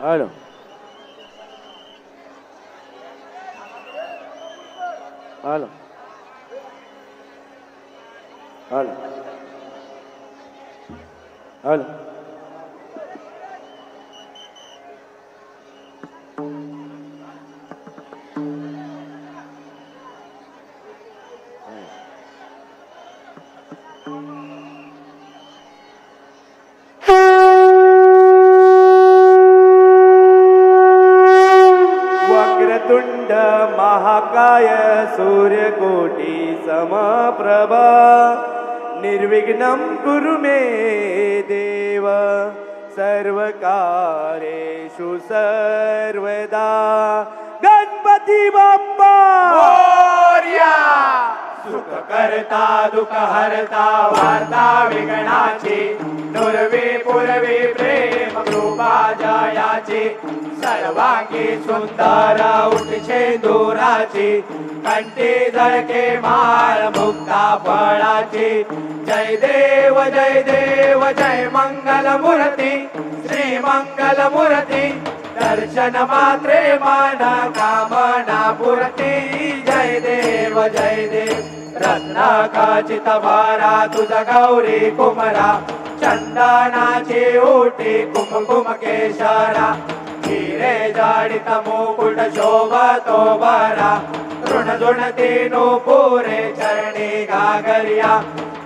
Alors. Alors. Alors. Alors. सूर्यकोटी प्रभा निर्विघ्नं कुरु मे देव सर्वकारेषु सर्वदा। गणपती बाप्पा! मोर्या! सुख करता दुःख हरता वार्ता विघ्नाची नुरवी जयाची सर्वांगी सुंदर उठचे दोराचे कंटे झळके माळ मुक्ता फळाचे. जय देव जय देव जय मंगल मूर्ती श्री मंगल मूर्ती दर्शन मात्रे मान कामना पुरती. जय देव जय देव रत्नाकाचित भारा तुझ गौरी कुमरा चंदनाचे ओटी कुमकुम केशरा. हिरे जाडित मुकुट शोभतो बरा. तृण जुणती पोरे चरणी गागरिया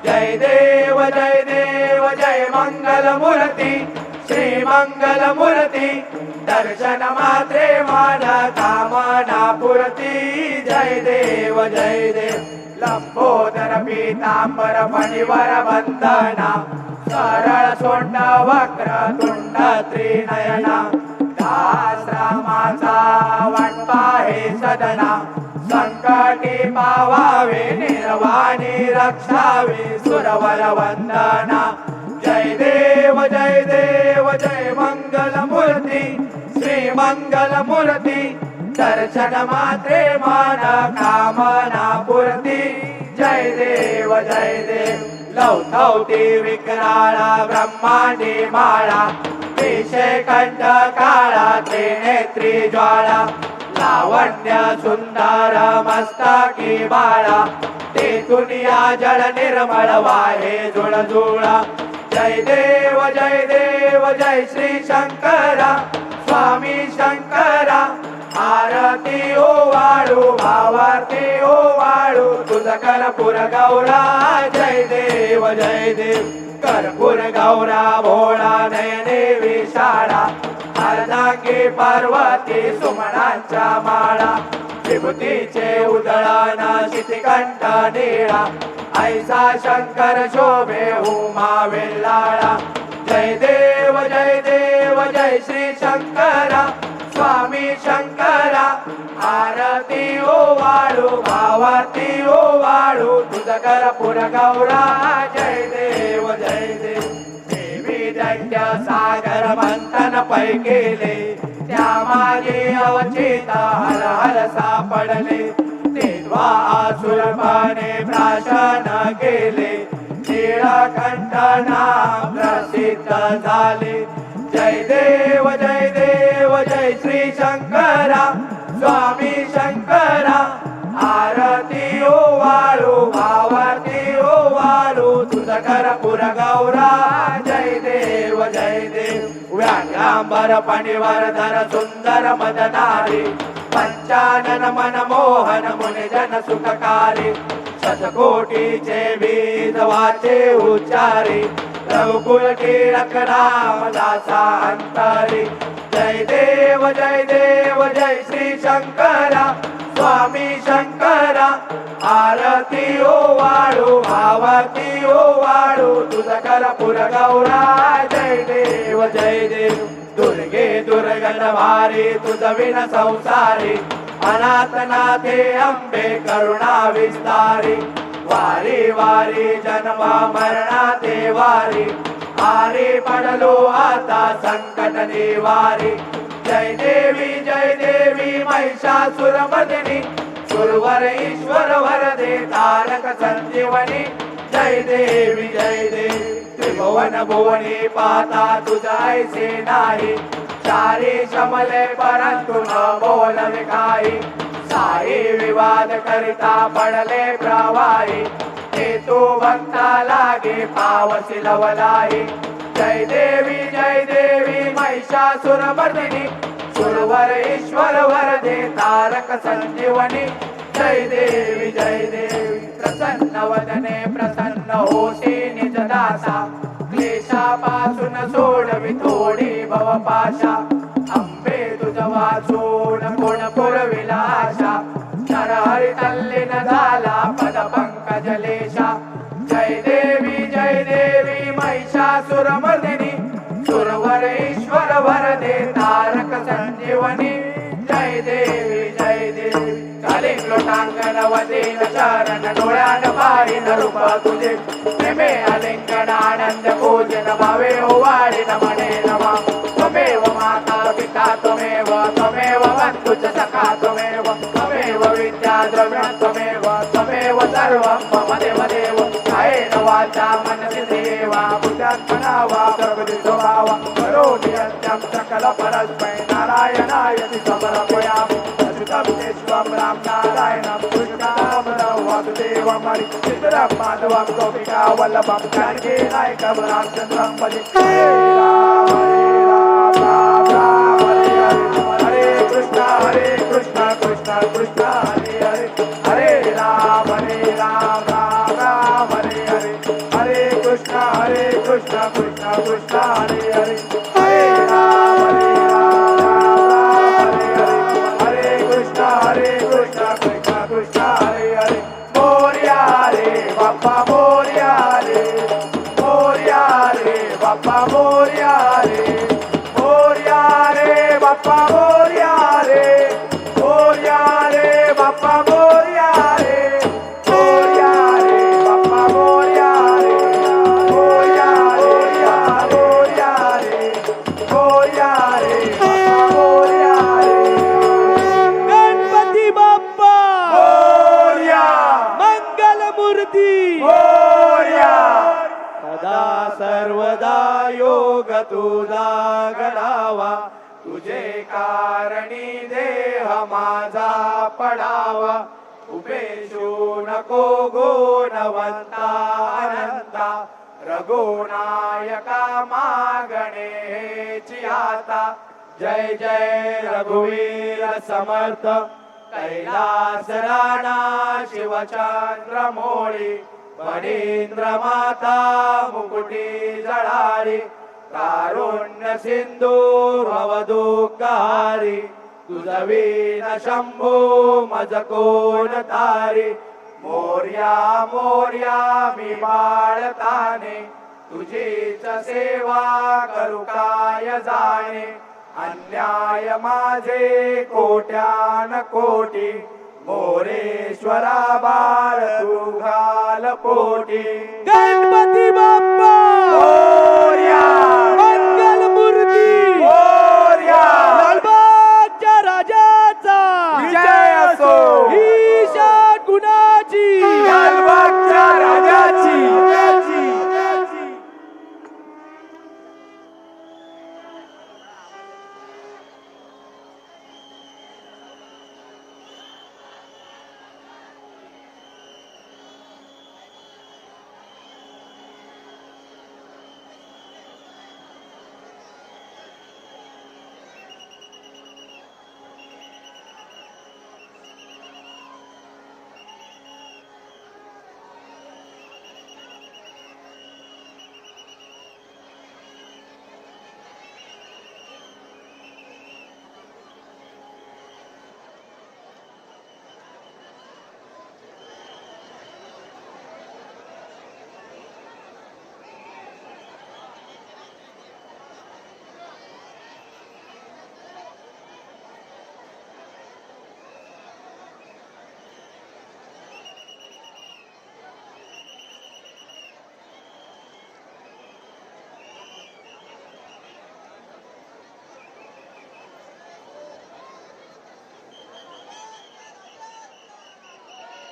जय देव जय देव जय मंगल मूर्ती श्री मंगल मूर्ती दर्शन मात्रे मान कामना पुरती. जय देव जय देव. लंबोदर पीतांबर मणिवर वंदना. सरळ सोंड वक्र तुंड त्रिनयना. दास रामाचा वाटपा हे सदना. संकटी पावावे निर्वाणी रक्षावे सुरवर वंदना. जय देव जय देव जय मंगल मूर्ती श्री मंगल मूर्ती दर्शन मात्रे मान कामना पूर्ती. जय देव जय देव. लवथवती विकराळा ब्रह्मांडी माळा विषय कंठ काळा त्रिनेत्री ज्वाळा लावण्य सुंदर मस्तकी बाळा ते दुनिया जळ निर्मळ वाहे जुळजुळा. जय देव जय देव जय श्री शंकरा स्वामी शंकरा आरती ओ वाळू भावारती ओ हो वाळू तुझा कर्पूर गौरा जय देव जय देव. कर्पूर गौरा भोळा नयने विशाळा. अर्धांगी पार्वती सुमनांच्या माळा. विभूतीचे उदळण शितिकंठ निळा. ऐसा शंकर शोभे उमा वेल्लाळा जय देव जय देव जय श्री शंकरा. स्वामी शंकरा आरती ओ वाळू भावाती ओ वाळू तुझ पुर गौरा जय देव जय देव देवी दैत्य सागर मंथन पै केले त्या मागे अवचेता हर हर सापडले. ते द्वासुरपणे प्राशन केले. निळकंठ नाम प्रसिद्ध झाले. गौर गौरा जय देव जय देव. व्याघ्रांबर पणिवर धर सुंदर मदनारी. पंचानन मन मोहन मुनि जन सुखकारी. शतकोटीचे बीज वाचे उच्चारी. रघुकुल टिळक रामदासा अंतरी. जय देव जय देव जय श्री शंकरा. स्वामी शंकर आरती ओ वाळू भावाती ओ वाळू तुझ कर्पूर गौरा जय देव जय देव. दुर्गे दुर्गण भारी तुझ विन संसारी अनाथनाथे अंबे करुणा विस्तारी. वारी वारी जन्मामरणा ते वारी आरे पडलो आता संकट निवारी. जय देवी जय देवी महिषासुर गुरुवर ईश्वर वर दे तारक संजीवनी. जय देवी जय देवी. त्रिभुवन भुवनी पाता तुझायचे नाही. सारे शमले परंतु न बोलवे काही साई विवाद करिता पडले प्रवाही. ते तू भक्ता लागे पावसी लवलाही जय देवी जय देवी महिषासुर मर्दिनी सुरवर ईश्वर वरदे तारक संजीवनी। जय देवी जय देवी प्रसन्न वदने प्रसन्न होती निज दासा। क्लेशापासून सोडवी थोडी भवपाशा। अंबे तुझ वाचून कोण पुरविला आशा नरहरी तल्लीन लोटांगण वदीन चरण डोळ्यान पाहिन रूप तुझे. प्रेमे अलिंगण आनंद पूजन भावे हो ओवाळीन म्हणे नमा त्वमेव माता पिता त्वमेव त्वमेव बंधुच सखा त्वमेव त्वमेव विद्या द्रव्य त्वमेव त्वमेव सर्वं मम देव देव. कायेन वाचा मनसिद्धेवा बुद्धात्मना वा प्रकृति स्वभावा करोमि यज्ञं सकल परस्मै नारायणायति समर्पयामि अच्युतं केशवं राम नारायणं कृष्णामलं వాసుదేవ మరి సుందరం మాధవం గోపికా వల్లభం గారికి నాయకం రామచంద్రం మరి योग तुझा घडावा तुझे कारणी देह माझा पडावा. उपेशू नको गोणवंता अनंता. रघुनायका मागणेची आता. जय जय रघुवीर समर्थ. कैलास राणा शिवचंद्र मोळी. माता मुकुटी जळारी कारुण्य सिंधू भवदुःखारी तुझवीन शंभू मज कोण तारी मोर्या मोर्या मी बाळताने तुझीच सेवा करू काय जाणे अन्याय माझे कोट्यान कोटी मोरेश्वरा बाळ तू घाल पोटी. गणपती बाप्पा!